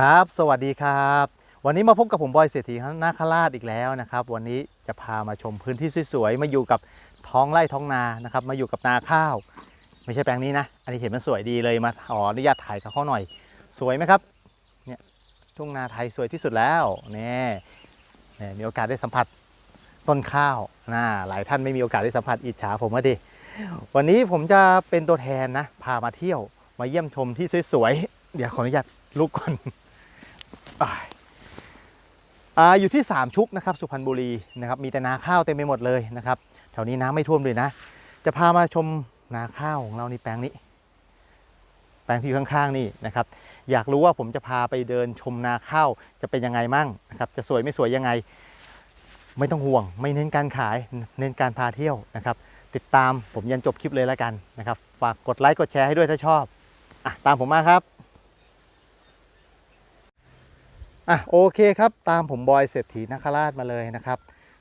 ครับ สวัสดีครับ วันนี้มาพบกับผมบอยเศรษฐีนาคราชอีกแล้วนะครับ วันนี้จะพามาชมพื้นที่สวยๆ มาอยู่กับท้องไร่ท้องนานะครับ มาอยู่กับนาข้าว ไม่ใช่แปลงนี้นะ อันนี้เห็นมันสวยดีเลยมาขออนุญาตถ่ายกับเขาหน่อย สวยไหมครับ เนี่ยทุ่งนาไทยสวยที่สุดแล้วนี่เนี่ยมีโอกาสได้สัมผัสต้นข้าวนะหลายท่านไม่มีโอกาสได้สัมผัสอิจฉาผมมาดิ วันนี้ผมจะเป็นตัวแทนนะ พามาเที่ยว มาเยี่ยมชมที่สวยๆ เดี๋ยวขออนุญาตลุกก่อน อยู่ที่สามชุกนะครับสุพรรณบุรีนะครับมีแต่นาข้าวเต็มไปหมดเลยนะครับแถวนี้น้ำไม่ท่วมเลยนะ จะพามาชมนาข้าวของเราในแปลงนี้ แปลงที่อยู่ข้างๆนี่นะครับ อยากรู้ว่าผมจะพาไปเดินชมนาข้าวจะเป็นยังไงมั่งนะครับ จะสวยไม่สวยยังไง ไม่ต้องห่วง ไม่เน้นการขายเน้นการพาเที่ยวนะครับ ติดตามผมยันจบคลิปเลยแล้วกันนะครับฝากกดไลค์กดแชร์ให้ด้วยถ้าชอบอะตามผมมาครับ อะโอเคครับ ตามผมบอยเศรษฐีนาคราชมาเลยนะครับ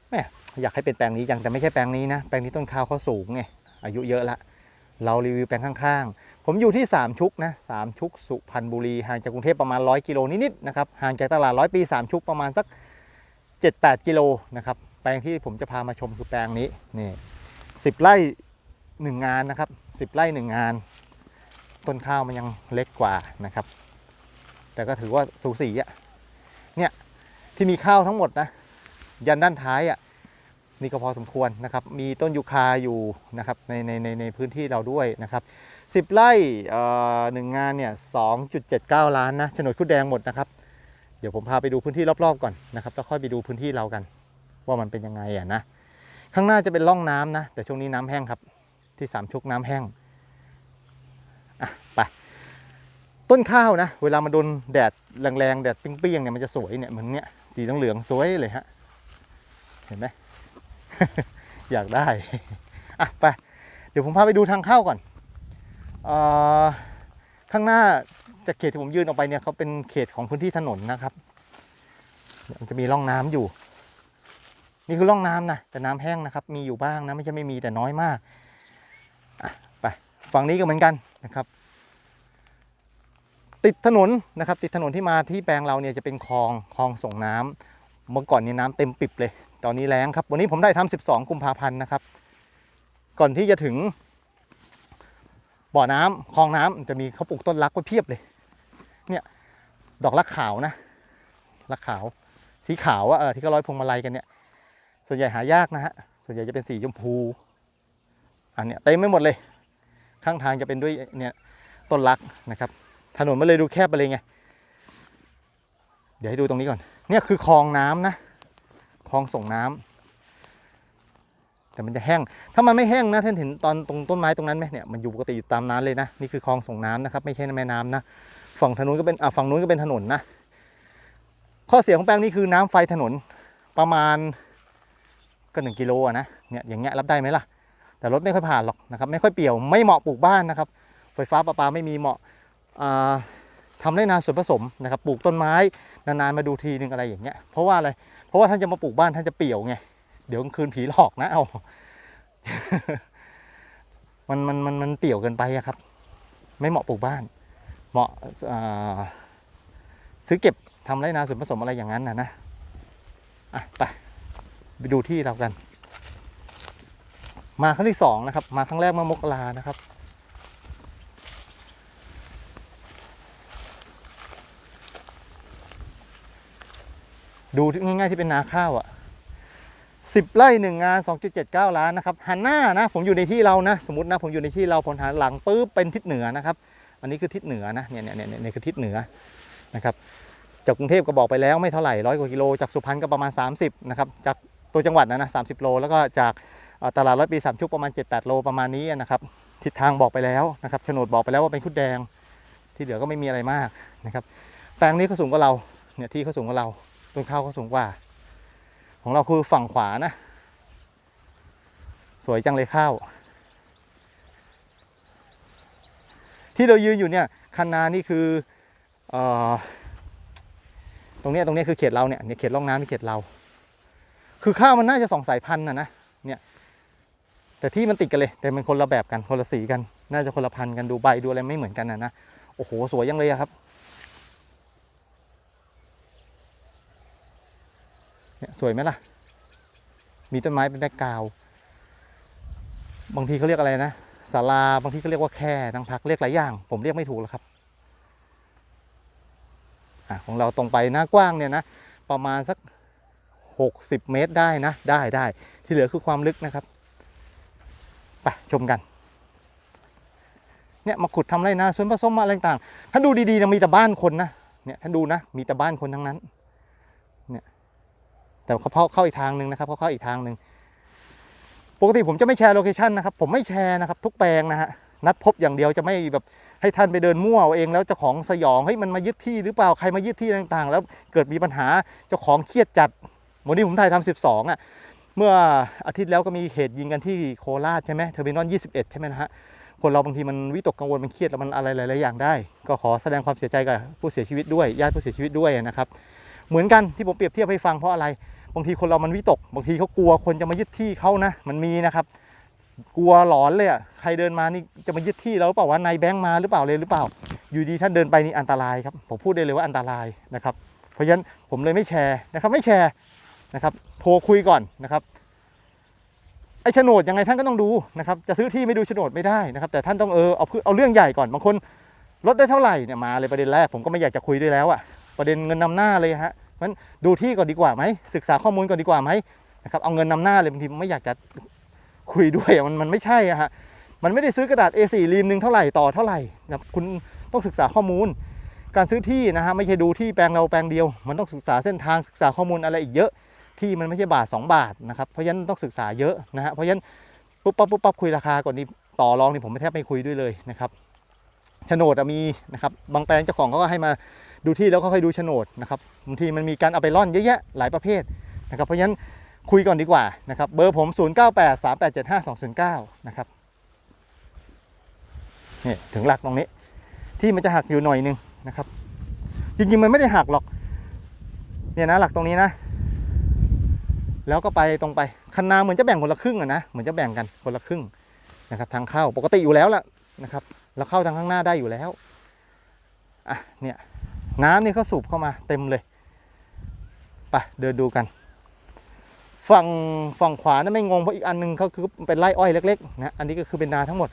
แม่อยากให้เป็นแปลงนี้จังแต่ไม่ใช่แปลงนี้นะ แปลงนี้ต้นข้าวเขาสูงไงอายุเยอะละ เรารีวิวแปลงข้างๆ ผมอยู่ที่ 3 ชุกนะสามชุกสุพรรณบุรีห่างจากกรุงเทพประมาณ 100 กิโลนิดๆนะครับห่างจากตลาดร้อยปี 3 ชุกประมาณสัก 7-8 กิโลนะครับแปลงที่ผมจะพามาชมคือแปลงนี้นี่สิบไร่หนึ่งงานนะครับสิบไร่หนึ่งงาน ต้นข้าวมันยังเล็กกว่านะครับ แต่ก็ถือว่าสูสีอะเนี่ย ที่มีข้าวทั้งหมดนะ ยันด้านท้ายอะ่ะนี่ก็พอสมควรนะครับ มีต้นยูคาอยู่นะครับในในในในพื้นที่เราด้วยนะครับสิบไร่เอ่อหนึ่งงานเนี่ยสองจุดเจ็ดเก้าล้านนะโฉนดคุดแดงหมดนะครับ เดี๋ยวผมพาไปดูพื้นที่รอบๆก่อนนะครับแล้วค่อยไปดูพื้นที่เรากัน ว่ามันเป็นยังไงอะนะข้างหน้าจะเป็นร่องน้ำนะ แต่ช่วงนี้น้ำแห้งครับ ที่สามชุกน้ำแห้งอะไปต้นข้าวนะ เวลามาโดนแดดแรงๆแดดเปรี้ยงๆเนี่ยมันจะสวยเนี่ยเหมือนเนี้ย สีเหลืองสวยเลยฮะ เห็นไหม อยากได้ อะไป เดี๋ยวผมพาไปดูทางเข้าก่อนอ่อข้างหน้าจากเขตที่ผมยืนออกไปเนี่ยเขาเป็นเขตของพื้นที่ถนนนะครับมันจะมีร่องน้ำอยู่ นี่คือร่องน้ำนะแต่น้ำแห้งนะครับ มีอยู่บ้างนะไม่ใช่ไม่มีแต่น้อยมากอะไปฝั่งนี้ก็เหมือนกันนะครับ ติดถนนนะครับ ติดถนนที่มาที่แปลงเราเนี่ยจะเป็นคลองคลองส่งน้ำเมื่อก่อนนี้น้ำเต็มปิบเลย ตอนนี้แล้งครับ วันนี้ผมได้ทำ12 กุมภาพันธ์นะครับ ก่อนที่จะถึง บ่อน้ำคลองน้ำจะมีเขาปลูกต้นรักไว้เพียบเลย เนี่ยดอกรักขาวนะรักขาว สีขาวอะเออที่เขาร้อยพวงมาลัยกันเนี่ย ส่วนใหญ่หายากนะฮะส่วนใหญ่จะเป็นสีชมพูอันเนี้ยเต็มไม่หมดเลย ข้างทางจะเป็นด้วยเนี่ยต้นรักนะครับ ถนนมันเลยดูแคบไปเลยไง เดี๋ยวให้ดูตรงนี้ก่อน เนี่ยคือคลองน้ำนะ คลองส่งน้ำแต่มันจะแห้ง ถ้ามันไม่แห้งนะท่านเห็นตอนตรงต้นไม้ตรงนั้นไหมเนี่ย มันอยู่ปกติอยู่ตามน้ำเลยนะ นี่คือคลองส่งน้ำนะครับ ไม่ใช่แม่น้ำนะ ฝั่งถนนก็เป็น อ่าฝั่งนู้นก็เป็นถนนนะ ข้อเสียของแปลงนี้คือน้ำไฟถนนประมาณก็หนึ่งกิโลนะ เนี่ยอย่างเงี้ยรับได้ไหมล่ะ แต่รถไม่ค่อยผ่านหรอกนะครับ ไม่ค่อยเปี่ยว ไม่เหมาะปลูกบ้านนะครับ ไฟฟ้าประปาไม่มีเหมาะ ทำไรนาส่วนผสมนะครับปลูกต้นไม้นานๆมาดูทีนึงอะไรอย่างเงี้ยเพราะว่าอะไรเพราะว่าท่านจะมาปลูกบ้านท่านจะเปี่ยวไงเดี๋ยวกลางคืนผีหลอกนะเอามันมันมันมันเปี่ยวเกินไปครับ ไม่เหมาะปลูกบ้าน เหมาะซื้อเก็บทำไรนาส่วนผสมอะไรอย่างนั้นนะนะอะไปไปดูที่เรากัน มาครั้งที่สองนะครับ มาครั้งแรกเมื่อมกรานะครับ ดูง่ายๆที่เป็นนาข้าวอะ่ะสิบไร่หนึ่งงาน 2.79 ล้านนะครับหันหน้านะ ผมอยู่ในที่เรานะ สมมตินะ ผมอยู่ในที่เราผลหันหลังปุ๊บเป็นทิศเหนือนะครับ อันนี้คือทิศเหนือนะเนี่ยเนี่ยเนี่ยเนี่ยคือทิศเหนือนะครับ จากกรุงเทพก็บอกไปแล้วไม่เท่าไหร่ร้อยกว่ากิโลจากสุพรรณก็ประมาณ 30นะครับจากตัวจังหวัดนะนะ30โลแล้วก็จากตลาดร้อยปีสามชุกประมาณ 7-8 โลประมาณนี้นะครับ ทิศทางบอกไปแล้วนะครับโฉนดบอกไปแล้วว่าเป็นคุดแดง ที่เหลือก็ไม่มีอะไรมากนะครับ แปลงนี้เขาสูงกว่าเราเนี่ยที่เขาสูงกว่าเรา ต้นข้าวเขาสูงกว่า ของเราคือฝั่งขวานะ สวยจังเลยข้าว ที่เรายืนอยู่เนี่ยคันนานี่คืออตรงนี้ตรงนี้คือเขตเราเนี่ยเนี่ยเขตร่องน้ำนี่เขตเรา คือข้าวมันน่าจะสองสายพันธุ์นะนะเนี่ยแต่ที่มันติดกันเลย แต่มันคนละแบบกันคนละสีกัน น่าจะคนละพันธุ์กันดูใบดูอะไรไม่เหมือนกันนะนะโอ้โหสวยยังเลยครับ เนี่ยสวยไหมล่ะ มีต้นไม้เป็นแบ็กกราวบางทีเขาเรียกอะไรนะศาลาบางทีก็เรียกว่าแค่นั่งพักเรียกหลายอย่าง ผมเรียกไม่ถูกแล้วครับอของเราตรงไปหน้ากว้างเนี่ยนะประมาณสักหกสิบเมตรได้นะ ได้ได้ที่เหลือคือความลึกนะครับไปชมกันเนี่ยมาขุดทำไรนาสวนผสมอะไรต่าง ถ้าดูดีๆนะมีแต่บ้านคนนะเนี่ยถ้าดูนะมีแต่บ้านคนทั้งนั้น แต่เขาเข้าอีกทางหนึ่งนะครับเขาเข้าอีกทางหนึ่งปกติผมจะไม่แชร์โลเคชันนะครับผมไม่แชร์นะครับทุกแปลงนะฮะนัดพบอย่างเดียวจะไม่แบบให้ท่านไปเดินมั่วเอาเองแล้วเจ้าของสยองเฮ้ยมันมายึดที่หรือเปล่าใครมายึดที่ต่างๆ แล้วเกิดมีปัญหาเจ้าของเครียดจัดวันนี้ผมถ่ายทำสิบสองอะเมื่ออาทิตย์แล้วก็มีเหตุยิงกันที่โคราชใช่ไหมเทอร์มินอลยี่สิบเอ็ดใช่ไหมนะฮะคนเราบางทีมันวิตกกังวลมันเครียดแล้วมันอะไรหลายๆอย่างได้ ก็ขอแสดงความเสียใจกับผู้เสียชีวิตด้วยญาติผู้เสียชีวิตด้วยนะครับ เหมือนกันที่ผมเปรียบเทียบให้ฟังเพราะอะไร บางทีคนเรามันวิตก บางทีเขากลัวคนจะมายึดที่เขานะ มันมีนะครับ กลัวหลอนเลยอะ ใครเดินมานี่จะมายึดที่เราหรือเปล่าวะนายแบงค์มาหรือเปล่าเลยหรือเปล่า อยู่ดีท่านเดินไปนี่อันตรายครับ ผมพูดได้เลยว่าอันตรายนะครับ เพราะฉะนั้นผมเลยไม่แชร์นะครับ ไม่แชร์นะครับ โทรคุยก่อนนะครับไอ้โฉนดยังไงท่านก็ต้องดูนะครับ จะซื้อที่ไม่ดูโฉนดไม่ได้นะครับ แต่ท่านต้องเออเอาเอาเรื่องใหญ่ก่อน บางคนลดได้เท่าไหร่เนี่ยมาเลยประเด็นแรกผมก็ไม่อยากจะคุยด้วยแล้วอะ ประเด็นเงินนำหน้าเลยฮะเพราะนั้นดูที่ก่อนดีกว่าไหมศึกษาข้อมูลก่อนดีกว่าไหมนะครับเอาเงินนำหน้าเลยบางทีไม่อยากจะคุยด้วยอะมันมันไม่ใช่อะฮะมันไม่ได้ซื้อกระดาษ A4 รีมหนึ่งเท่าไหร่ต่อเท่าไหร่นะครับคุณต้องศึกษาข้อมูล การซื้อที่นะฮะไม่ใช่ดูที่แปลงเราแปลงเดียว มันต้องศึกษาเส้นทางศึกษาข้อมูลอะไรอีกเยอะที่มันไม่ใช่บาท 2 บาทนะครับเพราะฉะนั้นต้องศึกษาเยอะนะฮะเพราะฉะนั้นปุ๊บปั๊บปุ๊บปั๊บคุยราคาก่อนนี้ต่อรองนี่ผมไม่แทบไม่คุยด้วยเลยนะครับโฉนดมีนะครับบางแปลงเจ้าของเขาก็ให้มา ดูที่แล้วก็ค่อยดูโฉนดนะครับบางทีมันมีการเอาไปร่อนเยอะแยะหลายประเภทนะครับเพราะฉะนั้นคุยก่อนดีกว่านะครับเบอร์ผม 0 9 8 3 8 7 5 2 0 9 นะครับนี่ถึงหลักตรงนี้ ที่มันจะหักอยู่หน่อยนึงนะครับ จริงๆมันไม่ได้หักหรอกเนี่ยนะหลักตรงนี้นะ แล้วก็ไปตรงไปคันนาเหมือนจะแบ่งคนละครึ่งอะนะเหมือนจะแบ่งกันคนละครึ่งนะครับ ทางเข้าปกติอยู่แล้วล่ะนะครับ เราเข้าทางข้างหน้าได้อยู่แล้วอะเนี่ย น้ำนี่เขาสูบเข้ามาเต็มเลยไปเดินดูกัน ฝั่งฝั่งขวานั่นไม่งงเพราะอีกอันหนึงเขาคือเป็นไร่อ้อยเล็กๆนะอันนี้ก็คือเป็นนาทั้งหมด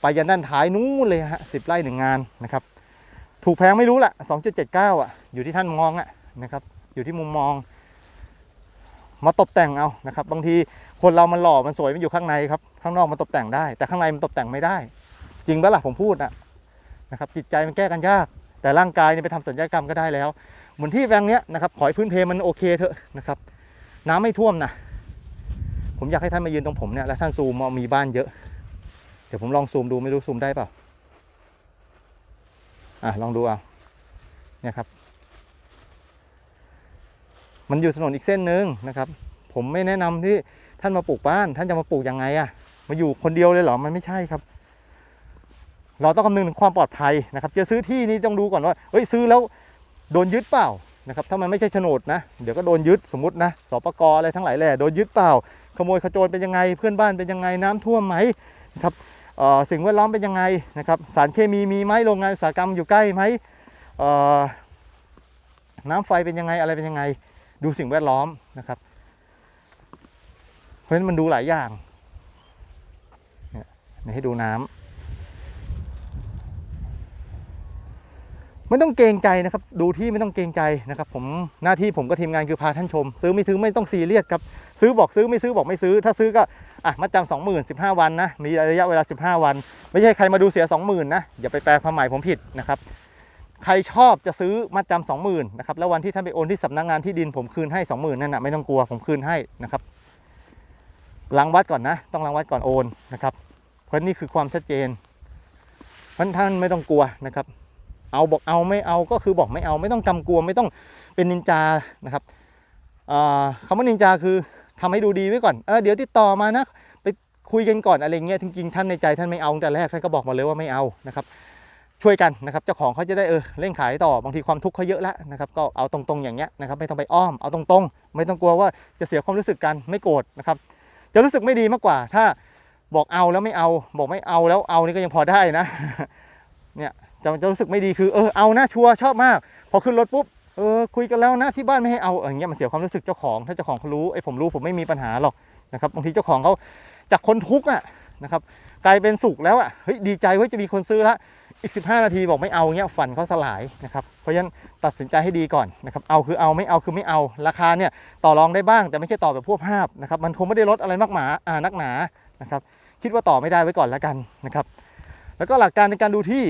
ไปยันด้านท้ายนู้นเลยฮะสิบไร่หนึ่งงานนะครับ ถูกแพงไม่รู้แหละ2.79 อะ อยู่ที่ท่านมองอะนะครับ อยู่ที่มุมมอง มาตกแต่งเอานะครับ บางทีคนเรามันหล่อมันสวยมันอยู่ข้างในครับข้างนอกมันตกแต่งได้ แต่ข้างในมันตกแต่งไม่ได้ จริงปะล่ะผมพูดอะนะครับจิตใจมันแก้กันยาก แต่ร่างกายเนี่ยไปทำสัญญกรรมก็ได้แล้ว เหมือนที่แปลงเนี้ยนะครับขอให้พื้นเพมันโอเคเถอะนะครับ น้ำไม่ท่วมนะผมอยากให้ท่านมายืนตรงผมเนี่ยแล้วท่านซูมมามีบ้านเยอะ เดี๋ยวผมลองซูมดูไม่รู้ซูมได้เปล่าอะลองดูเอาเนี่ยครับ มันอยู่ถนนอีกเส้นหนึ่งนะครับ ผมไม่แนะนำที่ท่านมาปลูกบ้าน ท่านจะมาปลูกยังไงอะมาอยู่คนเดียวเลยเหรอมันไม่ใช่ครับ เราต้องคำนึงถึงความปลอดภัยนะครับจะซื้อที่นี่ต้องดูก่อนว่าเฮ้ยซื้อแล้วโดนยึดเปล่านะครับถ้ามันไม่ใช่โฉนดนะ เดี๋ยวก็โดนยึดสมมตินะสปกอะไรทั้งหลายแหล่โดนยึดเปล่า ขโมยขโจรเป็นยังไง เพื่อนบ้านเป็นยังไงน้ำท่วมไหมนะครับสิ่งแวดล้อมเป็นยังไงนะครับสารเคมีมีไหมโรงงานอุตสาหกรรมอยู่ใกล้ไหมน้ำไฟเป็นยังไงอะไรเป็นยังไง ดูสิ่งแวดล้อมนะครับ เพราะฉะนั้นมันดูหลายอย่างเนี่ยให้ดูน้ำ ไม่ต้องเกรงใจนะครับ ดูที่ไม่ต้องเกรงใจนะครับ ผมหน้าที่ผมกับทีมงานคือพาท่านชม ซื้อไม่ซื้อไม่ต้องซีเรียสครับซื้อบอกซื้อไม่ซื้อบอกไม่ซื้อ ถ้าซื้อก็อะมัดจำสองหมื่นสิบห้าวันนะมีระยะเวลาสิบห้าวัน ไม่ใช่ใครมาดูเสียสองหมื่นนะอย่าไปแปลความหมายผมผิดนะครับใครชอบจะซื้อมัดจำสองหมื่นนะครับแล้ววันที่ท่านไปโอนที่สำนักงานที่ดินผมคืนให้สองหมื่นนั่นนะไม่ต้องกลัวผมคืนให้นะครับล้างวัดก่อนนะ ต้องล้างวัดก่อนโอนนะครับ เพราะนี่คือความชัดเจนเพราะท่านไม่ต้องกลัวนะครับ เอาบอกเอาไม่เอาก็คือบอกไม่เอาไม่ต้องกำกวมไม่ต้องเป็นนินจานะครับคำว่านินจาคือทำให้ดูดีไว้ก่อนเออเดี๋ยวติดต่อมานะไปคุยกันก่อนอะไรเงี้ยจริงๆท่านในใจท่านไม่เอาแต่แรกท่านก็บอกมาเลยว่าไม่เอานะครับช่วยกันนะครับเจ้าของเขาจะได้เออเร่งขายต่อบางทีความทุกข์เขาเยอะแล้วนะครับก็เอาตรงๆอย่างเงี้ยนะครับไม่ต้องไปอ้อมเอาตรงๆ ไม่ต้องกลัวว่าจะเสียความรู้สึกกันไม่โกรธนะครับจะรู้สึกไม่ดีมากกว่า ถ้าบอกเอาแล้วไม่เอา บอกไม่เอาแล้วเอานี่ก็ยังพอได้นะเนี่ย จะจะรู้สึกไม่ดีคือเออเอานะชัวร์ชอบมาก พอขึ้นรถปุ๊บเออคุยกันแล้วนะที่บ้านไม่ให้เอาอย่างเงี้ยมันเสียความรู้สึกเจ้าของ ถ้าเจ้าของเขารู้ไอ้ผมรู้ผมไม่มีปัญหาหรอกนะครับบางทีเจ้าของเขาจากคนทุกข์อะนะครับกลายเป็นสุขแล้วอะเฮ้ยดีใจว้ยจะมีคนซื้อละอีก 15 นาทีบอกไม่เอาเงี้ยฝันเขาสลายนะครับเพราะฉะนั้นตัดสินใจให้ดีก่อนนะครับเอาคือเอาไม่เอาคือไม่เอาราคาเนี่ยต่อรองได้บ้างแต่ไม่ใช่ต่อแบบพวกภาพนะครับมันคงไม่ได้ลดอะไรมากหมาอ่านักหนานะครับคิดว่าต่อไม่ได้ไว้ก่อนแล้วกันนะครับแล้วก็หลักการในการดูที่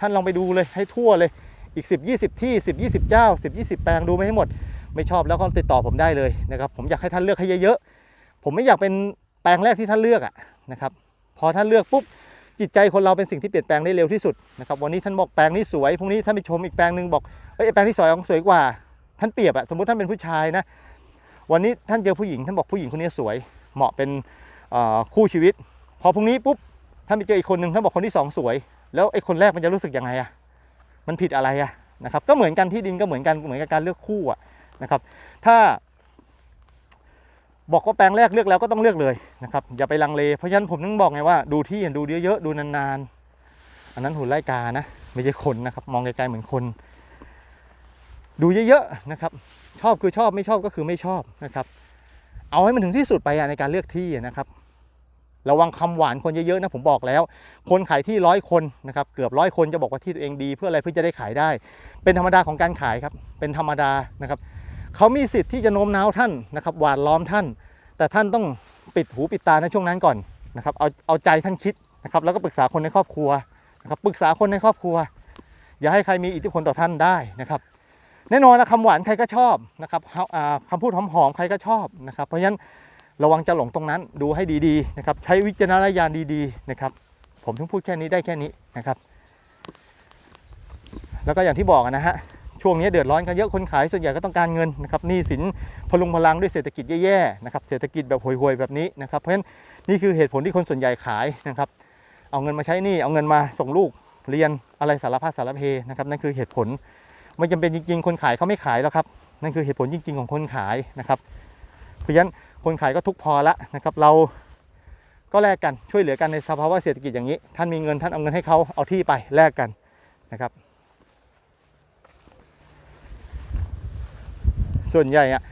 ท่านลองไปดูเลยให้ทั่วเลยอีก 10 20 ที่ 10 20 เจ้า 10 20 แปลงดูไม่ให้หมด ไม่ชอบแล้วก็ติดต่อผมได้เลยนะครับผมอยากให้ท่านเลือกให้เยอะๆผมไม่อยากเป็นแปลงแรกที่ท่านเลือกอะนะครับพอท่านเลือกปุ๊บจิตใจคนเราเป็นสิ่งที่เปลี่ยนแปลงได้เร็วที่สุดนะครับวันนี้ท่านบอกแปลงนี้สวยพรุ่งนี้ท่านไปชมอีกแปลงหนึ่งบอกเอ้ยไอ้แปลงที่สวยของสวยกว่า ท่านเปรียบอะสมมติท่านเป็นผู้ชายนะวันนี้ท่านเจอผู้หญิงท่านบอกผู้หญิงคนนี้สวย เหมาะเป็นคู่ชีวิต พอพรุ่งนี้ปุ๊บท่านไปเจออีกคนหนึ่งท่านบอกคนที่สองสวย แล้วไอ้คนแรกมันจะรู้สึกยังไงอะมันผิดอะไรอะนะครับ ก็เหมือนกันที่ดินก็เหมือนกันเหมือนกับการเลือกคู่อะนะครับ ถ้า บอกว่าแปลงแรกเลือกแล้วก็ต้องเลือกเลยนะครับ อย่าไปลังเลเพราะฉะนั้นผมถึงบอกไงว่าดูที่ดูเยอะๆดูนานๆอันนั้นหุ่นไล่กานะไม่ใช่คนนะครับ มองไกลๆเหมือนคน ดูเยอะๆนะครับ ชอบคือชอบไม่ชอบก็คือไม่ชอบนะครับ เอาให้มันถึงที่สุดไปในการเลือกที่นะครับ ระวังคำหวานคนเยอะๆนะผมบอกแล้ว คนขายที่ร้อยคนนะครับเกือบร้อยคนจะบอกว่าที่ตัวเองดีเพื่ออะไรเพื่อจะได้ขายได้ เป็นธรรมดาของการขายครับเป็นธรรมดานะครับเขามีสิทธิ์ที่จะโน้มน้าวท่านนะครับหวานล้อมท่าน แต่ท่านต้องปิดหูปิดตาในช่วงนั้นก่อนนะครับเอาเอาใจท่านคิดนะครับแล้วก็ปรึกษาคนในครอบครัวนะครับปรึกษาคนในครอบครัว อย่าให้ใครมีอิทธิพลต่อท่านได้นะครับแน่นอนนะคำหวานใครก็ชอบนะครับเฮาอ่าคำพูดหอมๆใครก็ชอบนะครับเพราะฉะนั้น ระวังจะหลงตรงนั้นดูให้ดีๆนะครับใช้วิจารณญาณดีๆนะครับ ผมถึงพูดแค่นี้ได้แค่นี้นะครับ แล้วก็อย่างที่บอกนะฮะช่วงนี้เดือดร้อนกันเยอะคนขายส่วนใหญ่ก็ต้องการเงินนะครับหนี้สินพลุงพลังด้วยเศรษฐกิจแย่ๆนะครับเศรษฐกิจแบบห่วยๆแบบนี้นะครับเพราะฉะนั้นนี่คือเหตุผลที่คนส่วนใหญ่ขายนะครับเอาเงินมาใช้หนี้เอาเงินมาส่งลูกเรียนอะไรสารพัดสารเพนะครับนั่นคือเหตุผลไม่จำเป็นจริงๆ คนขายเขาไม่ขายแล้วครับนั่นคือเหตุผลจริง ๆ ของคนขายนะครับ เพราะฉะนั้น คนขายก็ทุกพอละนะครับ เราก็แลกกันช่วยเหลือกันในสภาวะเศรษฐกิจอย่างนี้ ท่านมีเงินท่านเอาเงินให้เขาเอาที่ไปแลกกันนะครับ ส่วนใหญ่อะ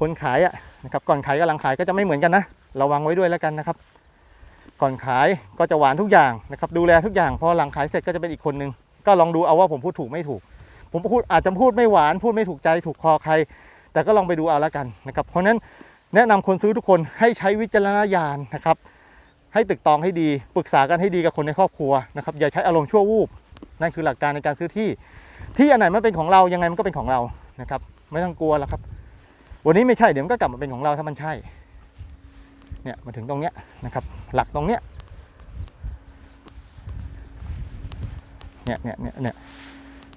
คนขายอะนะครับก่อนขายกับหลังขายก็จะไม่เหมือนกันนะระวังไว้ด้วยแล้วกันนะครับ ก่อนขายก็จะหวานทุกอย่างนะครับ ดูแลทุกอย่างพอหลังขายเสร็จก็จะเป็นอีกคนนึงก็ลองดูเอาว่าผมพูดถูกไม่ถูก ผมพูดอาจจะพูดไม่หวานพูดไม่ถูกใจถูกคอใคร แต่ก็ลองไปดูเอาแล้วกันนะครับ เพราะฉะนั้น แนะนำคนซื้อทุกคนให้ใช้วิจารณญาณนะครับ ให้ตึกตองให้ดีปรึกษากันให้ดีกับคนในครอบครัวนะครับอย่าใช้อารมณ์ชั่ววูบนั่นคือหลักการในการซื้อที่ ที่อันไหนมันเป็นของเรายังไงมันก็เป็นของเรานะครับ ไม่ต้องกลัวแล้วครับ วันนี้ไม่ใช่เดี๋ยวมันก็กลับมาเป็นของเราถ้ามันใช่เนี่ยมาถึงตรงเนี้ยนะครับ หลักตรงเนี้เนี่ยเนี่ยเนี่ยเนี่ย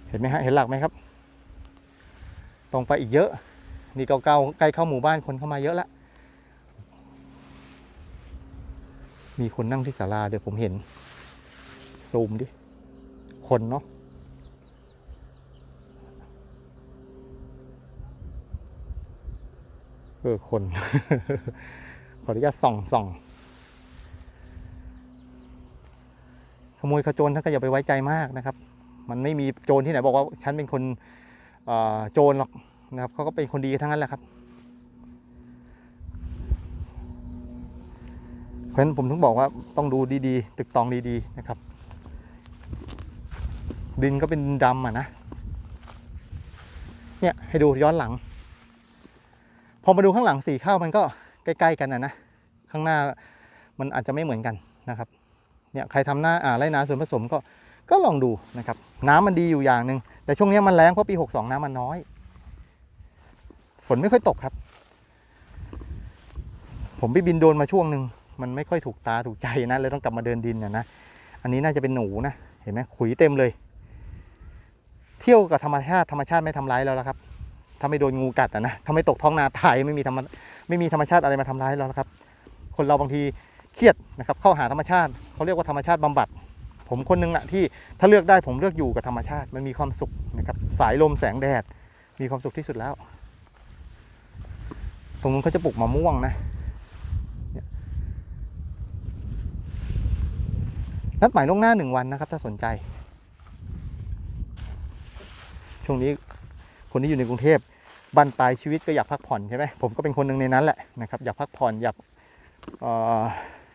เห็นไหมฮะเห็นหลักไหมครับ ตรงไปอีกเยอะ นี่เก่าๆใกล้เข้าหมู่บ้านคนเข้ามาเยอะละ มีคนนั่งที่ศาลาเดี๋ยวผมเห็น ซูมดิ คนเนาะเออคน ขออนุญาตส่องส่องขโมยขโจรท่านก็อย่าไปไว้ใจมากนะครับ มันไม่มีโจรที่ไหนบอกว่าฉันเป็นคนโจรหรอก นะครับเขาก็เป็นคนดีทั้งนั้นแหละครับ เพราะฉะนั้นผมถึงบอกว่าต้องดูดีๆ ตึกตองดีๆนะครับ ดินก็เป็นดำอะนะ เนี่ยให้ดูย้อนหลัง พอมาดูข้างหลังสีข้าวมันก็ใกล้ๆกันนะนะ ข้างหน้ามันอาจจะไม่เหมือนกันนะครับ เนี่ยใครทำหน้าอ่าไรนาส่วนผสมก็ก็ลองดูนะครับ น้ำมันดีอยู่อย่างหนึ่งแต่ช่วงนี้มันแรงเพราะปี 62 น้ำมันน้อย ฝนไม่ค่อยตกครับ ผมไปบินโดนมาช่วงหนึ่งมันไม่ค่อยถูกตาถูกใจนะเลยต้องกลับมาเดินดินนะนะอันนี้น่าจะเป็นหนูนะเห็นไหมขุยเต็มเลย เที่ยวกับธรรมชาติธรรมชาติไม่ทำร้ายแล้วละครับถ้าไม่โดนงูกัดนะถ้าไม่ตกท้องนาตายไม่มีธรรมไม่มีธรรมชาติอะไรมาทำร้ายเราแล้วครับ คนเราบางทีเครียดนะครับเข้าหาธรรมชาติเขาเรียกว่าธรรมชาติบำบัด ผมคนหนึงนะที่ถ้าเลือกได้ผมเลือกอยู่กับธรรมชาติมันมีความสุขนะครับสายลมแสงแดดมีความสุขที่สุดแล้ว รงนู้นเขาจะปลูกมะม่วงนะนัดหมายล่วงหน้าหนึ่งวันนะครับ ถ้าสนใจ ช่วงนี้คนที่อยู่ในกรุงเทพบันปลายชีวิตก็อยากพักผ่อนใช่ไหมผมก็เป็นคนหนึ่งในนั้นแหละนะครับอยากพักผ่อนอยาก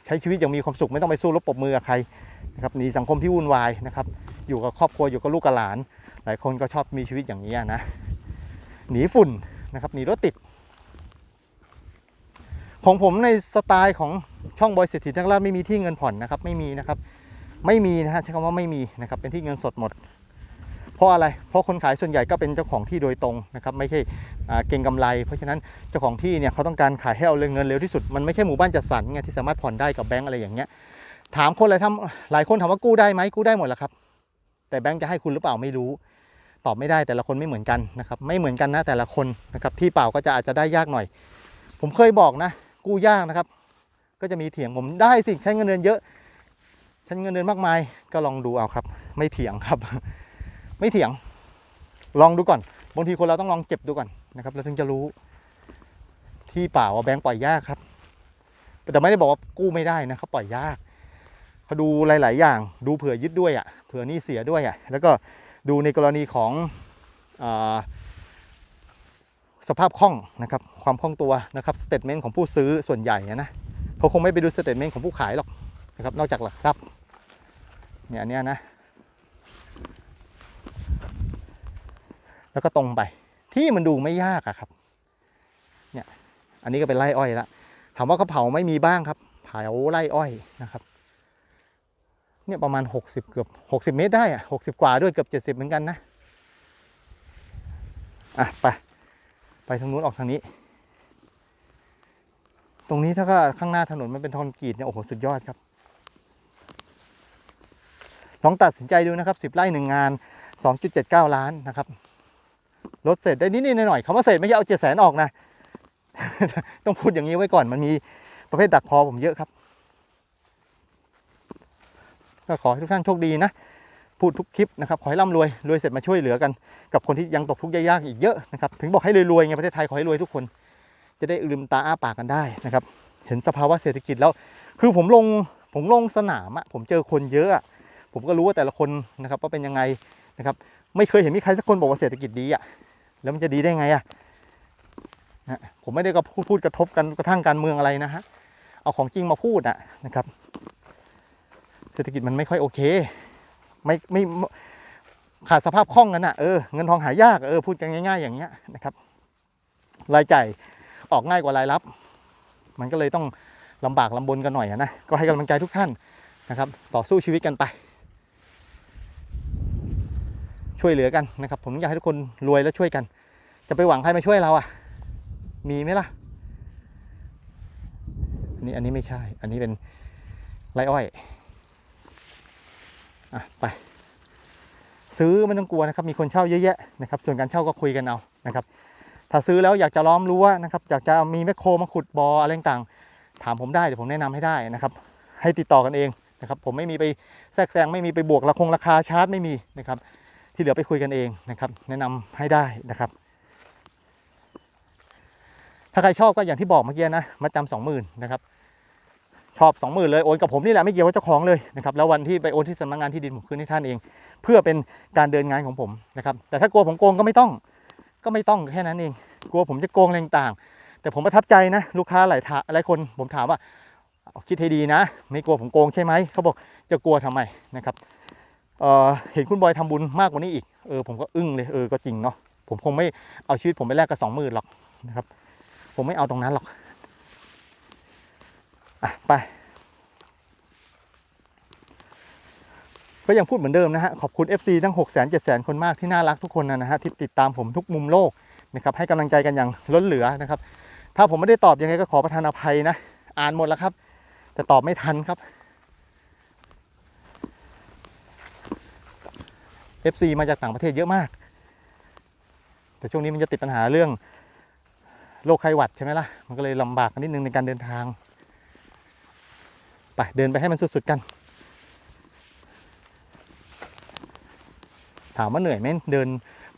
ใช้ชีวิตอย่างมีความสุขไม่ต้องไปสู้รบปรบมือกับใครนะครับหนีสังคมที่วุ่นวายนะครับ อยู่กับครอบครัวอยู่กับลูกกับหลาน หลายคนก็ชอบมีชีวิตอย่างนี้นะหนีฝุ่นนะครับหนีรถติด ของผมในสไตล์ของช่องบอยเศรษฐีทั้งราไม่มีที่เงินผ่อนนะครับ ไม่มีนะครับ ไม่มีนะฮะใช้คำว่าไม่มีนะครับ เป็นที่เงินสดหมด เพราะอะไร เพราะคนขายส่วนใหญ่ก็เป็นเจ้าของที่โดยตรงนะครับ ไม่ใช่เก่งกำไร เพราะฉะนั้นเจ้าของที่เนี่ยเขาต้องการขายให้เอาเงินเร็วที่สุด มันไม่ใช่หมู่บ้านจัดสรรไงที่สามารถผ่อนได้กับแบงก์อะไรอย่างเงี้ย ถามคนหลายทำหลายคนถามว่ากู้ได้ไหมกู้ได้หมดแหละครับ แต่แบงก์จะให้คุณหรือเปล่าไม่รู้ตอบไม่ได้แต่ละคนไม่เหมือนกันนะครับ ไม่เหมือนกันนะแต่ละคนนะครับที่เปล่าก็จะอาจจะได้ยากหน่อย ผมเคยบอกนะ กู้ยากนะครับ ก็จะมีเถียงผมได้สิใช้เงินเดือนเยอะใช้เงินเดือนมากมายก็ลองดูเอาครับ ไม่เถียงครับ ไม่เถียง ลองดูก่อนบางทีคนเราต้องลองเจ็บดูก่อนนะครับเราถึงจะรู้ที่เปล่าว่าแบงก์ปล่อยยากครับ แต่ไม่ได้บอกว่ากู้ไม่ได้นะครับ ปล่อยยากเขาดูหลาย ๆ อย่าง ดูเผื่อยึดด้วยอะเผื่อนี่เสียด้วยอะแล้วก็ดูในกรณีของอา สภาพคล่องนะครับความคล่องตัวนะครับสเตทเมนต์ของผู้ซื้อส่วนใหญ่นะเขาคงไม่ไปดูสเตทเมนต์ของผู้ขายหรอกนะครับนอกจากหลักทรัพย์เนี่ยอันเนี้ยนะ แล้วก็ตรงไปที่มันดูไม่ยากอะครับเนี่ยอันนี้ก็เป็นไร่อ้อยละถามว่าเขาเผาไม่มีบ้างครับ เผาไร่อ้อยนะครับเนี่ยประมาณ 60 เกือบ 60 เมตรได้อะ60 กว่าด้วยเกือบ 70 เหมือนกันนะอะไป ไปทางนู้นออกทางนี้ ตรงนี้ถ้าก็ข้างหน้าถนนมันเป็นคอนกรีตเนี่ยโอ้โหสุดยอดครับ ลองตัดสินใจดูนะครับ10ไร่หนึ่งงาน 2.79 ล้านนะครับลดเศษได้นิดๆหน่อยๆคำว่าเศษไม่ใช่เอาเจ็ดแสนออกนะ ต้องพูดอย่างนี้ไว้ก่อนมันมีประเภทดักคอผมเยอะครับ ก็ขอให้ทุกท่านโชคดีนะ พูดทุกคลิปนะครับขอให้ร่ำรวยรวยเสร็จมาช่วยเหลือกัน กับคนที่ยังตกทุกข์ยากอีกเยอะนะครับถึงบอกให้รวยๆไงประเทศไทยขอให้รวยทุกคน จะได้ลืมตาอ้าปากกันได้นะครับเห็นสภาวะเศรษฐกิจแล้ว คือผมลงผมลงสนามอะผมเจอคนเยอะอะผมก็รู้ว่าแต่ละคนนะครับว่าเป็นยังไงนะครับไม่เคยเห็นมีใครสักคนบอกว่าเศรษฐกิจดีอะแล้วมันจะดีได้ไงอะนะผมไม่ได้ก็พูดพูดกระทบกันกระทั่งการเมืองอะไรนะฮะเอาของจริงมาพูดอะนะครับ เศรษฐกิจมันไม่ค่อยโอเค ไม่ไม่ขาดสภาพคล่องกันอะเออเงินทองหายากเออพูดกันง่าย ๆ อย่างเงี้ยนะครับ รายจ่ายออกง่ายกว่ารายรับ มันก็เลยต้องลำบากลำบนกันหน่อยนะก็ให้กำลังใจทุกท่านนะครับ ต่อสู้ชีวิตกันไป ช่วยเหลือกันนะครับ ผมอยากให้ทุกคนรวยและช่วยกัน จะไปหวังใครมาช่วยเราอะ มีไหมล่ะอันนี้อันนี้ไม่ใช่ อันนี้เป็นไรอ้อย อะไป ซื้อไม่ต้องกลัวนะครับ มีคนเช่าเยอะแยะนะครับ ส่วนการเช่าก็คุยกันเอานะครับ ถ้าซื้อแล้วอยากจะล้อมรั้วนะครับอยากจะมีแมคโครมาขุดบออะไรต่างๆถามผมได้เดี๋ยวผมแนะนำให้ได้นะครับ ให้ติดต่อกันเองนะครับ ผมไม่มีไปแทรกแซงไม่มีไปบวกราคงราคาชาร์จไม่มีนะครับ ที่เหลือไปคุยกันเองนะครับ แนะนำให้ได้นะครับ ถ้าใครชอบก็อย่างที่บอกเมื่อกี้นะมาจำสองหมื่นนะครับ ชอบสองหมื่นเลยโอนกับผมนี่แหละไม่เกี่ยวกับเจ้าของเลยนะครับแล้ววันที่ไปโอนที่สำนักงานที่ดินผมคืนให้ท่านเอง เพื่อเป็นการเดินงานของผมนะครับแต่ถ้ากลัวผมโกงก็ไม่ต้อง ก็ไม่ต้องแค่นั้นเอง กลัวผมจะโกงอะไรต่างแต่ผมประทับใจนะลูกค้าหลายท่าหลายคนผมถามว่าเอาคิดให้ดีนะ ไม่กลัวผมโกงใช่ไหมเขาบอกจะกลัวทำไมนะครับเเห็นคุณบอยทำบุญมากกว่านี้อีกเออผมก็อึ้งเลยเออก็จริงเนาะผมคงไม่เอาชีวิตผมไปแลกกับสองหมื่นหรอกนะครับผมไม่เอาตรงนั้นหรอก อะไป ก็ยังพูดเหมือนเดิมนะฮะ ขอบคุณ FC ทั้ง 6 0 0 0 0 0 0 คนมากที่น่ารักทุกคนนะฮะที่ติดตามผมทุกมุมโลกนะครับให้กำลังใจกันอย่างล้นเหลือนะครับ ถ้าผมไม่ได้ตอบยังไงก็ขอประทานอภัยนะ อ่านหมดแล้วครับ แต่ตอบไม่ทันครับ FC มาจากต่างประเทศเยอะมาก แต่ช่วงนี้มันจะติดปัญหาเรื่องโรคไข้หวัดใช่ไหมล่ะ มันก็เลยลำบากนิดนึงในการเดินทาง ไปเดินไปให้มันสุดๆกัน ถามว่าเหนื่อยไหมเดิน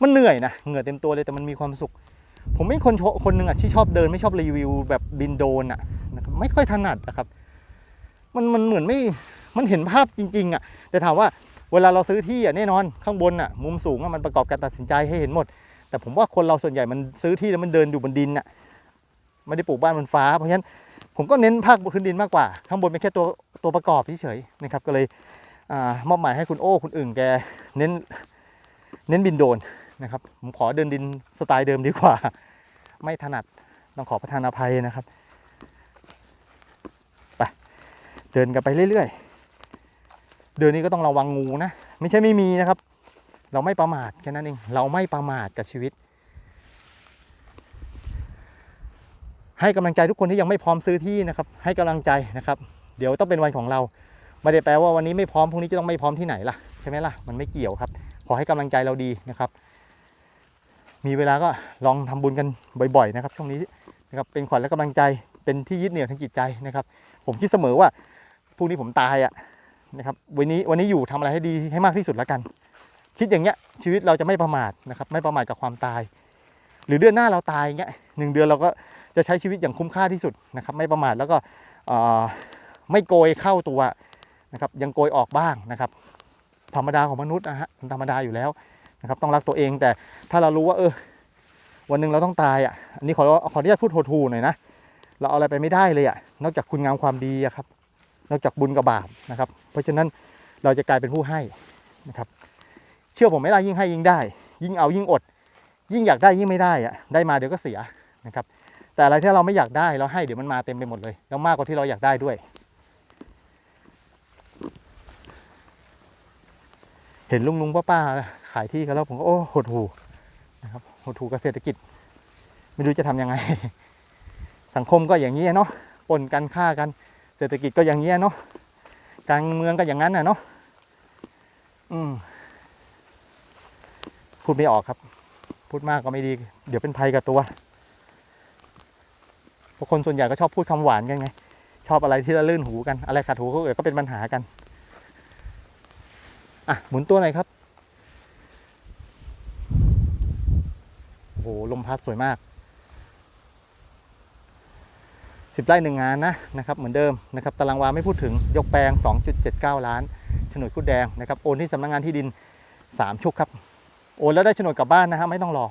มันเหนื่อยนะเหงื่อเต็มตัวเลยแต่มันมีความสุข ผมเป็นคนโชคนหนึ่งอะที่ชอบเดินไม่ชอบรีวิวแบบบินโดนอะนะครับไม่ค่อยถนัดนะครับ มันมันเหมือนไม่มันเห็นภาพจริง ๆ อะ แต่ถามว่าเวลาเราซื้อที่อะแน่นอนข้างบนอะมุมสูงอะมันประกอบการตัดสินใจให้เห็นหมด แต่ผมว่าคนเราส่วนใหญ่มันซื้อที่แล้วมันเดินอยู่บนดินน่ะไม่ได้ปลูกบ้านบนฟ้า เพราะฉะนั้น ผมก็เน้นภาคพื้นดินมากกว่า ข้างบนเป็นแค่ตัวตัวประกอบเฉยๆนะครับ ก็เลยอมอบหมายให้คุณโอ้คุณอึ่งแกเน้นเน้นบินโดรนนะครับ ผมขอเดินดินสไตล์เดิมดีกว่า ไม่ถนัดต้องขอประทานอภัยนะครับไปเดินกันไปเรื่อยๆ เดินนี้ก็ต้องระวังงูนะ ไม่ใช่ไม่มีนะครับ เราไม่ประมาทแค่นั้นเอง เราไม่ประมาทกับชีวิต ให้กำลังใจทุกคนที่ยังไม่พร้อมซื้อที่นะครับ ให้กำลังใจนะครับ เดี๋ยวต้องเป็นวันของเรา ไม่ได้แปลว่าวันนี้ไม่พร้อมพรุ่งนี้จะต้องไม่พร้อมที่ไหนล่ะใช่ไหมล่ะมันไม่เกี่ยวครับ ขอให้กำลังใจเราดีนะครับ มีเวลาก็ลองทำบุญกันบ่อย ๆ นะครับ ช่วงนี้นะครับเป็นขวัญและกำลังใจเป็นที่ยึดเหนี่ยวทางจิตใจนะครับ ผมคิดเสมอว่าพรุ่งนี้ผมตายอะนะครับวันนี้วันนี้อยู่ทำอะไรให้ดีให้มากที่สุดแล้วกัน คิดอย่างเงี้ยชีวิตเราจะไม่ประมาทนะครับ ไม่ประมาทกับความตาย หรือเดือนหน้าเราตายอย่างเงี้ยหนึ่งเดือนเราก็ จะใช้ชีวิตอย่างคุ้มค่าที่สุดนะครับไม่ประมาทแล้วก็ไม่โกยเข้าตัวนะครับยังโกยออกบ้างนะครับ ธรรมดาของมนุษย์นะฮะมันธรรมดาอยู่แล้วนะครับต้องรักตัวเองแต่ถ้าเรารู้ว่าเออวันหนึ่งเราต้องตายอะอันนี้ขอขออนุญาตพูดโทๆหน่อยนะเราเอาอะไรไปไม่ได้เลยอะนอกจากคุณงามความดีอะครับ นอกจากบุญกับบาปนะครับ เพราะฉะนั้นเราจะกลายเป็นผู้ให้นะครับ เชื่อผมไหมล่ะยิ่งให้ยิ่งได้ ยิ่งเอายิ่งอด ยิ่งอยากได้ยิ่งไม่ได้อะได้มาเดี๋ยวก็เสียนะครับ แต่อะไรที่เราไม่อยากได้เราให้เดี๋ยวมันมาเต็มไปหมดเลยแล้วมากกว่าที่เราอยากได้ด้วย เห็นลุงลุงป้าป้าขายที่กันแล้วผมก็โอ้หดหูนะครับหดหูกับเศรษฐกิจ ไม่รู้จะทำยังไง สังคมก็อย่างนี้ยเนาะปนกันฆ่ากัน เศรษฐกิจก็อย่างนี้ยเนาะการเมืองก็อย่างนั้นน่ะเนาะอืมพูดไม่ออกครับ พูดมากก็ไม่ดี เดี๋ยวเป็นภัยกับตัว คนส่วนใหญ่ก็ชอบพูดคำหวานกันไง ชอบอะไรที่ละลื่นหูกัน อะไรขัดหูก็เกิดก็เป็นปัญหากัน อะ หมุนตัวหน่อยครับ โอ้โห ลมพัดสวยมากสิบไร่หนึ่งงานนะนะครับ เหมือนเดิมนะครับตารางวาไม่พูดถึงยกแปลง 2.79 ล้านโฉนดคุดแดงนะครับ โอนที่สำนักงานที่ดิน 3 ชุกครับ โอนแล้วได้โฉนดกลับบ้านนะฮะไม่ต้องรอ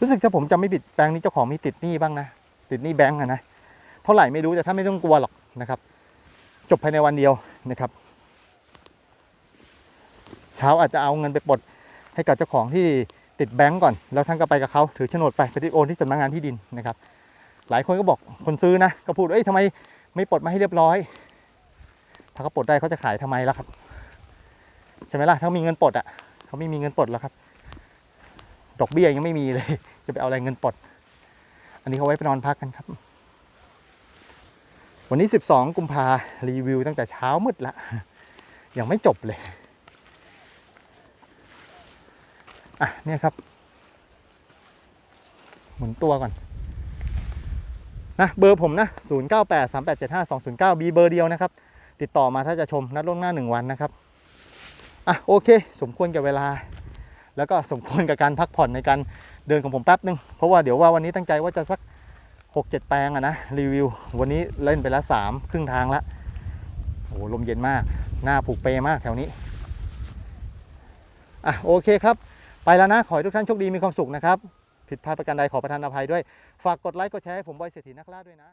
รู้สึกถ้าผมจำไม่ผิดแปลงนี้เจ้าของมีติดหนี้บ้างนะ ติดหนี้แบงก์นะ เท่าไหร่ไม่รู้แต่ถ้าไม่ต้องกลัวหรอกนะครับ จบภายในวันเดียวนะครับ เช้าอาจจะเอาเงินไปปลดให้กับเจ้าของที่ติดแบงก์ก่อน แล้วท่านก็ไปกับเขาถือโฉนดไปไปที่โอนที่สำนักงานที่ดินนะครับ หลายคนก็บอกคนซื้อนะก็พูดเอ้ยทำไมไม่ปลดมาให้เรียบร้อย ถ้าเขาปลดได้เขาจะขายทำไมล่ะครับ ใช่ไหมล่ะถ้ามีเงินปลดอะเขาไม่มีเงินปลดแล้วครับ ดอกเบี้ยยังไม่มีเลย จะไปเอาอะไรเงินปลด อันนี้เขาไว้ไปนอนพักกันครับ วันนี้ 12 กุมภารีวิวตั้งแต่เช้ามืดละ ยังไม่จบเลย อะเนี่ยครับ หมุนตัวก่อนนะเบอร์ผมนะ 0 9 8 3 8 7 5 2 0 9 B เบอร์เดียวนะครับ ติดต่อมาถ้าจะชมนัดล่วงหน้า 1 วันนะครับ อะโอเค สมควรกับเวลา แล้วก็สมควรกับการพักผ่อนในการเดินของผมแป๊บนึง เพราะว่าเดี๋ยวว่าวันนี้ตั้งใจว่าจะสัก 6-7 แปลงอะนะรีวิว วันนี้เล่นไปแล้ว3ครึ่งทางละโอ้ลมเย็นมาก หน้าผูกเปมากแถวนี้อะโอเคครับ ไปแล้วนะ ขอให้ทุกท่านโชคดีมีความสุขนะครับ ผิดพลาดประการใดขอประทานอภัยด้วย ฝากกดไลค์กดแชร์ให้ผมบอยเศรษฐีนักล่าด้วยนะ